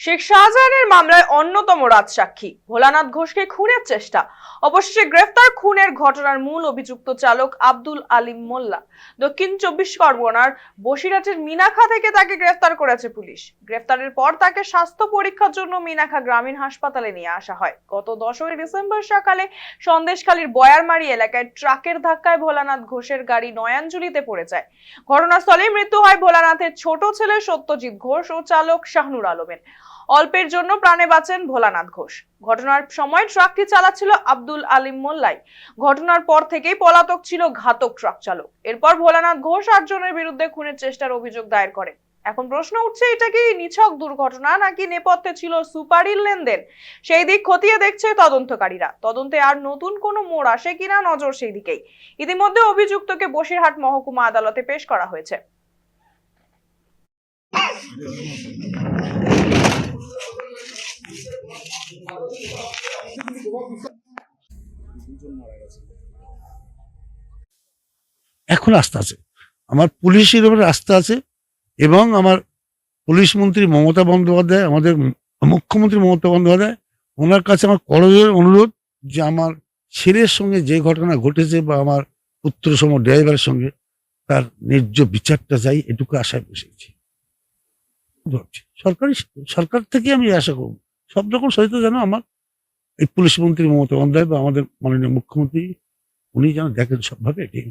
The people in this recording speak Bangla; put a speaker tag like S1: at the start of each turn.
S1: শেখ শাহজাহানের মামলায় অন্যতম রাজসাক্ষী। ভোলানাথ ঘোষকে খুনের চেষ্টা। অবশেষে গ্রেফতার খুনের ঘটনার মূল অভিযুক্ত চালক আব্দুল আলিম মোল্লা। দক্ষিণ চব্বিশ পরগনার বসিরহাটের মিনাখা থেকে তাকে গ্রেফতার করেছে পুলিশ। গ্রেফতারের পর তাকে স্বাস্থ্য পরীক্ষার জন্য মিনাখা গ্রামীণ হাসপাতালে নিয়ে আসা হয়। গত দশই ডিসেম্বর সকালে সন্দেশখালীর বয়ারমারি এলাকায় ট্রাকের ধাক্কায় ভোলানাথ ঘোষের গাড়ি নয়াঞ্জলিতে পড়ে যায়। ঘটনাস্থলেই মৃত্যু হয় ভোলানাথের ছোট ছেলে সত্যজিৎ ঘোষ ও চালক শাহনুর আলমের। অল্পের জন্য প্রাণে বাঁচেন ভোলানাথ ঘোষ। ঘটনার সময় ট্রাকটি চালাচ্ছিল আব্দুল আলিম মোল্লাই। ঘটনার পর থেকেই পলাতক ছিল ঘাতক ট্রাক চালক। এরপর ভোলানাথ ঘোষ আটজনের বিরুদ্ধে খুনের চেষ্টার অভিযোগ দায়ের করে এখন প্রশ্ন উঠছে, এটা কি নিছক দুর্ঘটনা নাকি নেপথ্যে ছিল সুপারির লেনদেন? সেই দিক খতিয়ে দেখছে তদন্তকারীরা। তদন্তে আর নতুন কোনো মোড় আসে কিনা নজর সেই দিকেই। ইতিমধ্যে অভিযুক্তকে বসিরহাট মহকুমা আদালতে পেশ করা হয়েছে।
S2: এখন আস্থা আছে। আমার পুলিশের উপরে আস্থা আছে এবং আমার পুলিশ মন্ত্রী মমতা বন্দ্যোপাধ্যায়, আমাদের মুখ্যমন্ত্রী মমতা বন্দ্যোপাধ্যায়, ওনার কাছে আমার করজোর অনুরোধ যে আমার ছেলের সঙ্গে যে ঘটনা ঘটেছে বা আমার পুত্র সম ড্রাইভারের সঙ্গে তার ন্যায্য বিচারটা চাই, এটুকু আশায় বসেছি। সরকারি সরকার থেকে আমি আশা করব। সব রকম সহিত যেন আমার এই পুলিশ মন্ত্রী মমতা বন্দ্যোপাধ্যায় বা আমাদের মাননীয় মুখ্যমন্ত্রী, উনি যেন দেখেন সবভাবে এটাই।